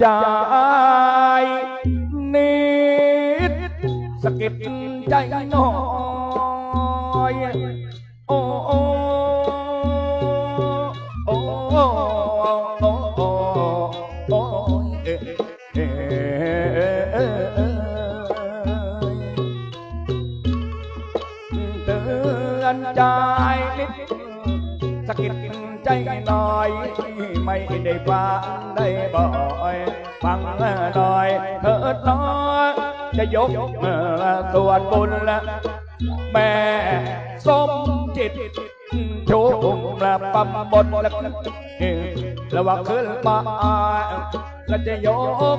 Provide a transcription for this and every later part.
ใจนิดสะกิดใจน้อยโอ้โอ้โอ้โอ้โอ้โอ้โอ้เอ๊เอ๊เอ๊ะเอ๊ะเตือนใจนิดสะกิด น่อย ไม่ได้ฟังได้บ่อยฟังหน่อยเถิดน้อยจะยกส่วนบุญละแม่สมจิตชุมละปั๊มบนละระวังขึ้นมาแล้วจะยก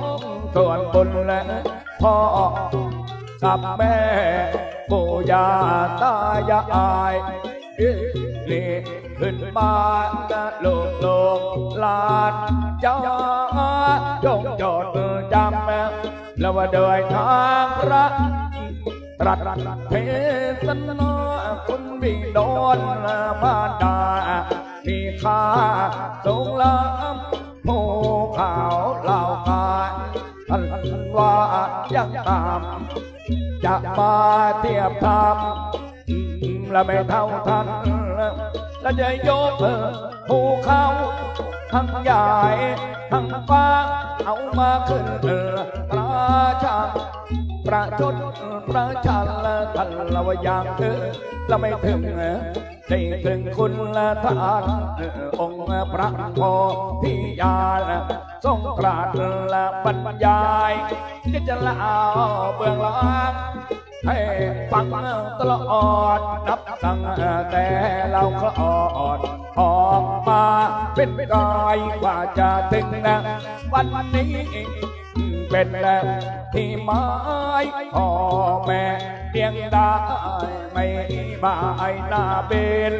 ส่วนบุญละพ่อกับแม่ปู่ย่าตายาย นี่ขึ้นมาลูกลูกลานจ้าจงจดจำแล้วว่าเดินทางพระตรัสเทศนาคุณบิดอนมาดามีค่าสงล้ำผู้ขาวเล่ากายท่านว่ายังตามจะมาเทียบทำ ละไม่เท่าทันและจะยกภูเขาทั้งใหญ่ทั้งฟ้าเอามาขึ้นประชาประชดประชันละทันละวาอย่างเธอละไม่ถึงได้ถึงคุณละทานองค์พระโพธิญาณทรงตรัสละบรรยายที่จะละเล่าเบื้องหลัง ให้ฟังตลอดนับตั้งแต่เราคลอดออกมาเป็นกายกว่าจะถึงวันนี้เป็นที่ไม้พ่อแม่เลี้ยงได้ไม่บายหน้าเบน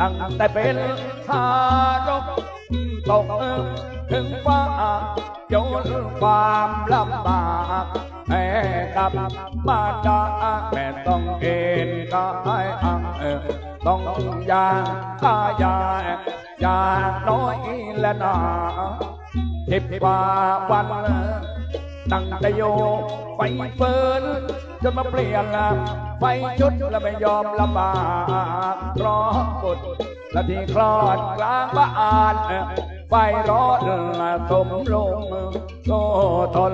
ตั้งแต่เป็นทารก ตกถึงฟ้าจนความลำบากแม่กับมาดาแม่ต้องเอ็นกายอังเอต้องยาขายายาน้อยและหนาทิพกว่าวันตั้งแต่โยไฟเฟินจนมาเปลี่ยนไฟชุดและไม่ยอมลำบากรอกดและที่คลอดกลางบ้าน ไฟร้อนสมลงโซทน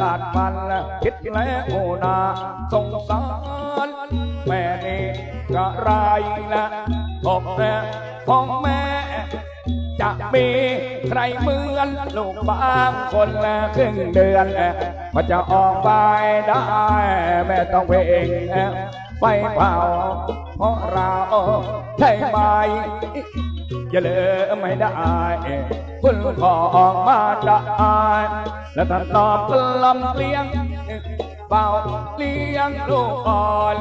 กาดมันคิดแล้วโอนาสงสารแม่นี่กระไรละผมของแม่จะมีใครเหมือนลูกบางคนละครึ่งเดือนมันจะออกไปได้แม่ต้องเพ่ง ไฟเผาเพราะเราใช่ไหมอย่าเลือไม่ได้คุณขอออกมาได้และถ้าตอบกลำเลี้ยงเป่าเลี้ยงลูกอ่อน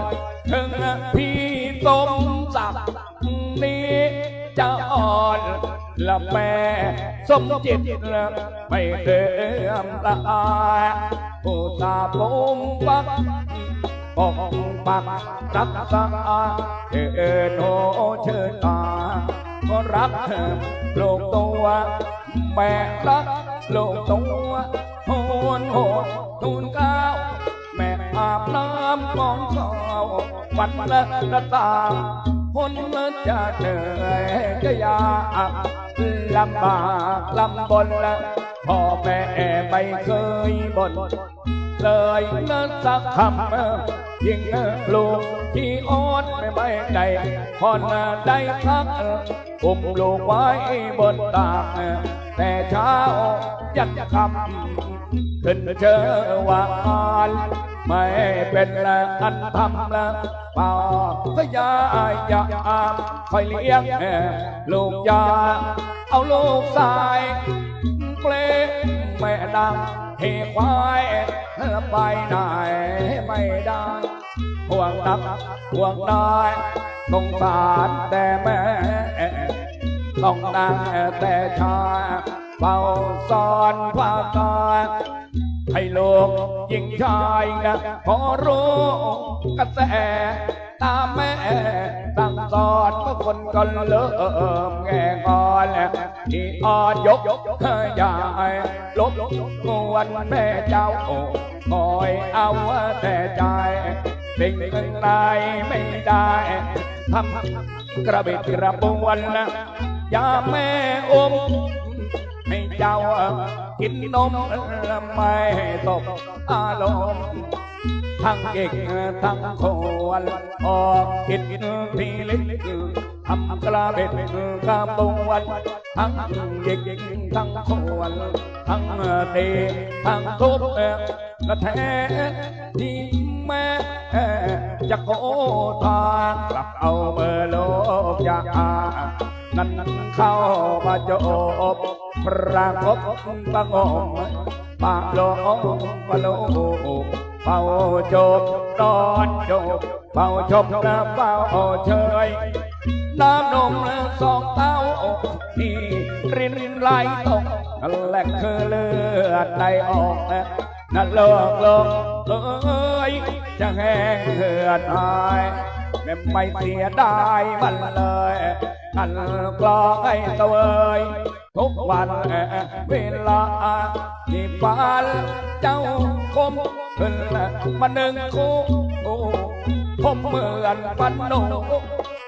ถึงพี่สมศักดิ์นี้จะอ่อนและแม่สมจิตไม่เดิมละอาผู้ตาภูมิปัก ปกปักรักษาเอินเชิญตาก็รักลูกตัวแม่รักโลกตัวโหนโหดทูนก้าวแม่อาบน้ำมองเช้าวันละละตาคนจะเหนื่อยจะยากลำบากลำบนละพ่อแม่ไม่เคยบ่นเลยนะสักคำ ยิ่งลูกที่อ่อนไม่ไม่ได้พอนได้พักอุ้มลูกไว้บนตากแต่เช้ายันคำขึ้นเจอว่านไม่เป็นละอันทำละเปล่าพยายยาคอยเลี้ยงลูกยาเอาลูกสายเปลแม่ดัง เฮควายไปไหนไม่ได้ห่วงนักห่วงได้สงสารแต่แม่ต้องนั่งแต่ชาเฝ้าสอนพาตาให้โลกยิ่งชายนะพอรู้กระแส ตามแม่ตั้งสอนเมื่อคนก็เริ่มแง่งอนที่อ่อนยกยายลบงวนแม่เจ้าคอยเอาแต่ใจเป็นเงินไรไม่ได้ทำกระเบิดกระบวนยาแม่อมให้เจ้ากินนมไม่ตกอารมณ์ ทั้งเก่งทั้งควรออกกินพีลิกทำกระเบ็ดกระบวนทั้งเก่งทั้งควรทั้งเตะทั้งทุบกระแทกที่แม่จะโคทางกลับเอาเบอร์โลกยานั้นเข้ามาจบประกบประงมปากโลงปะโล เป่าจบตอนจบเป่าจบและเป่าเชยน้ำนมสองเต้าที่รินไหลตกนั่นแหละคือเลือดไหลออกนั่นโลกโลกเอ้ยจะแห้งเหือดหายแม่ไม่เสียดายมันเลยอันกลองให้ตะเวย ทุกวันเวลาที่ฟ้าเจ้าคมขึ้นมาหนึ่งคู่ผมเหมือนปันโน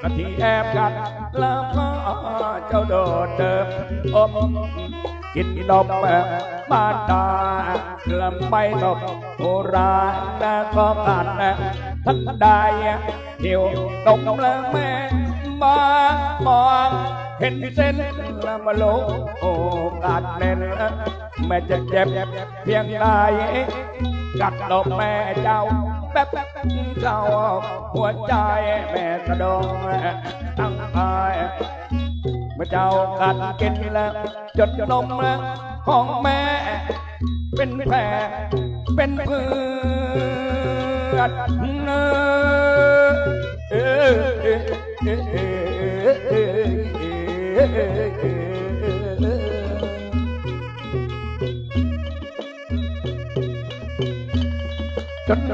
นาทีแอบกันแล้วก็เจ้าโดดเดิมอมกินนมบ้านดาลำไปตบโบราณแล้วก็กัดทั้งได้เที่ยวตกแล้วแม่มามอง เห็นเส้นแล้วมาโลโอกาสเน้นแม่จะเจ็บเพียงใดกัดดอกแม่เจ้าแป๊บเจ้าหัวใจแม่กระดองตั้งตายเมื่อเจ้ากัดกินแล้วจนนมแล้วของแม่ เป็นแผลเป็นเพื่อนเออเออเออ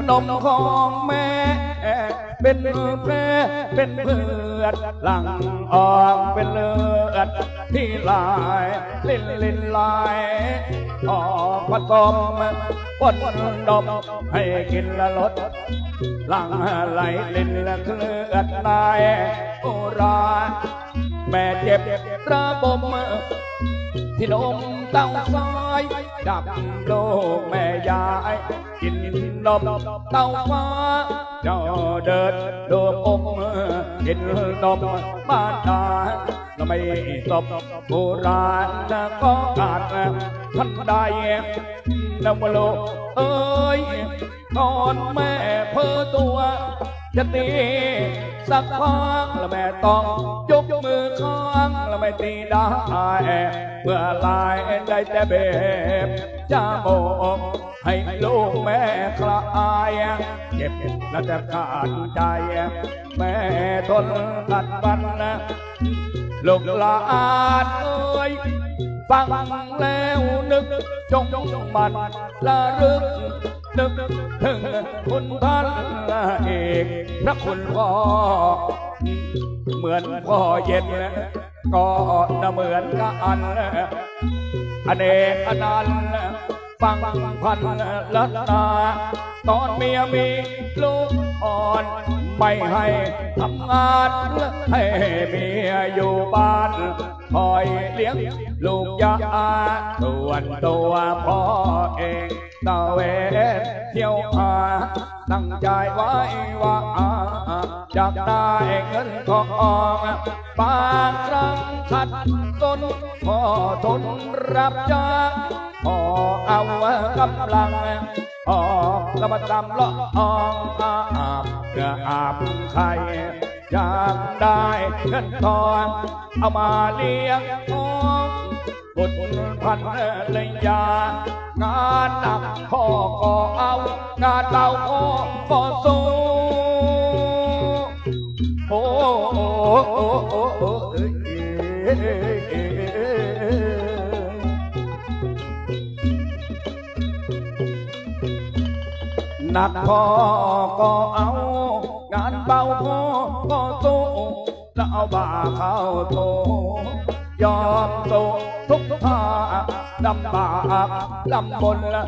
นนมของแม่ เป็นแผลเป็นเพื่อนหลังออกเป็นเลือดที่ลายลินลินลายออกผสมปนดมให้กินละลดหลังไหลลินละเคลือดนายโอรา แม่เจ็บระบม ที่นมเต้าซ้ายดับโลกแม่ยาย กินนมเต้าฟ้าเจ้าเดินโดมอมกินนมบ้านตาแล้วไม่ตบโบราณก็ขาดทันใดนำโลกเอ้ยตอนแม่เพ้อตัว จะตีสักครั้งแล้วแม่ต้องยกมือข้างแล้วไม่ตีได้เมื่อลายได้แต่เบบจะโบกให้ลูกแม่คลายเจ็บและจะขาดใจ แม่ทนกัดบันลูกหลานเอ้ย ฟังแล้วนึกจงมันละรึกนึกถึงคุณท่านเอกพระคุณพ่อ เหมือนพ่อเย็นก็นเหมือนกันอเนกอนันต์ฟังพันลัตนา ตอนเมียมีลูกอ่อน ไม่ให้ทำงานให้เมียอยู่บ้าน คอยเลี้ยงลูกยาส่วนตัวพ่อเองตะเวนเที่ยวหาตั้งใจไว้ว่าอยากได้เงินทองบางครั้งขัดตนพอทนรับจ้าง พอเอากำลังออกกำตำละอองอาบเพื่อาบไข่อยากได้เงินทองเอามาเลี้ยงท้องบุตรพันเลยยางานหนักพ่อก็เอา งานเราพ่อก็สู้โอ้โอ้โอ้โอ้เอ้ยเอ้ยเอ้ยเอ้ยเอ้ หนักพอก็เอา งานเบาพอก็สู้แล้วเอาบ่าเข้าโถยอมสู้ทุกท่าลำบากลำบนละ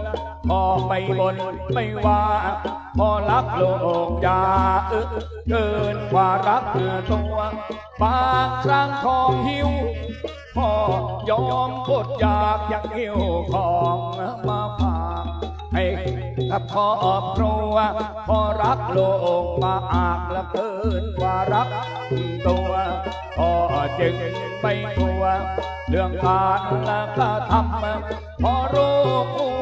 พอไม่บนไม่ว่า พอรักโลกอยาอึเกินกว่ารักตัวบางครั้งของหิวพ่อยอมอดอยากอยากหิวของมาฝากให้ กับครอบครัวพอรักโลกมาอากละเกินกว่ารักตัวพอจึงไม่ตัวเรื่องการละก็ทำพอรู้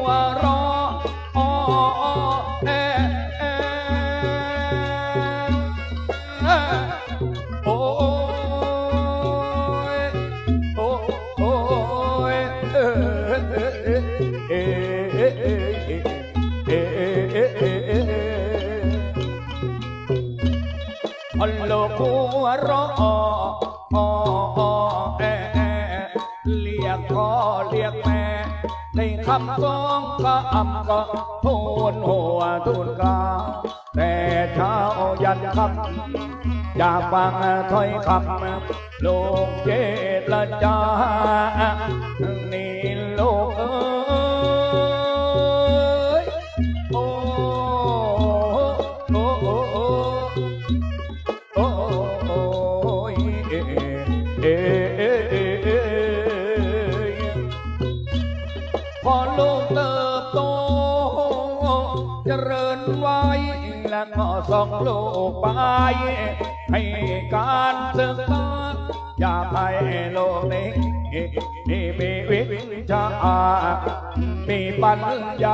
ว่ารออ้ำสองก็อำก็ทูลหัวทูลกลาแต่เช้ายันคำอยากฟังถ้อยคำโลกเจรจานี่ และก็ส่งลูกไป ให้การศึกษาอย่าให้โลกนี้นี่มีวิชามีปัญญา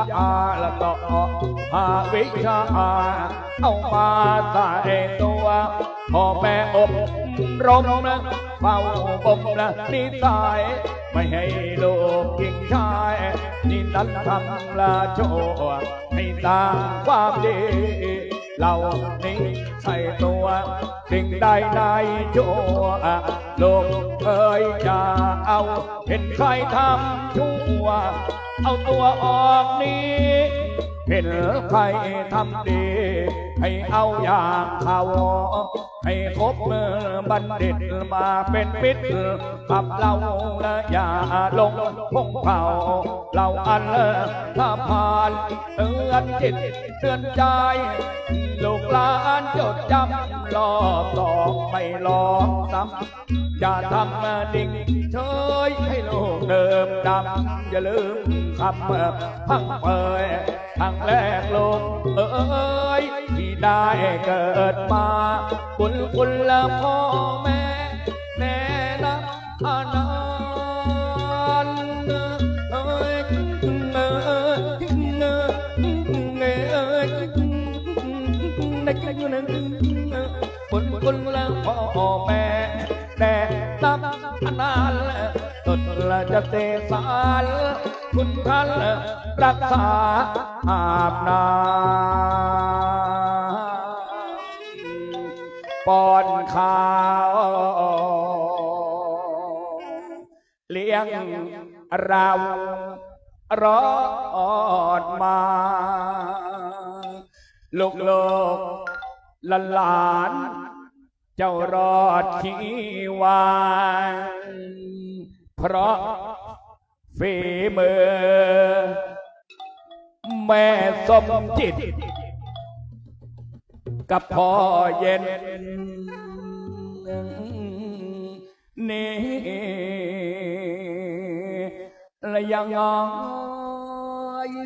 แล้วก็หาวิชาเอามาใส่ตัวพ่อแม่อบ รมนะเฝ้าบ่มนะนิสัยไม่ให้โลกยิงชายนี่นั้นทำละชั่วให้สร้าความดีเรานี้ใส่ตัวสิ่งใดในชั่วโลกเอ่ยอย่าเอา เห็นใครทำชั่ว เอาตัวออกนี้ เห็นใครทำดี ให้เอาอย่างเขาให้คบเมื่อบัณฑิตมาเป็นมิตรกับเราและอย่าลงพงเผาเราอันถ้าผ่านเตือนจิตเตือนใจ ลูกหลานจดจำรอบสองไม่ลองซ้ำอย่าทำดิ่งเฉยให้ลูกเดิมดำอย่าลืมคำพังเปย ทางแรกลงเอ้ยที่ได้เกิดมาบุญคุณละพ่อแม่แน่นะอานันต์เอ้ยเอ้ยเอ้ยเอ้ยในกันอยู่นั้นคนคนแล้วพ่อแม่แต่นับนานตดละจะเตสารคุณท่านรักษา อาบนาป้อนข้าวเลี้ยงเรารอดมา ลูกโลกหลานหลาน เจ้ารอดชีวานเพราะฝีมือ แม่สมจิต กับพ่อเย็นนี่และยังงอย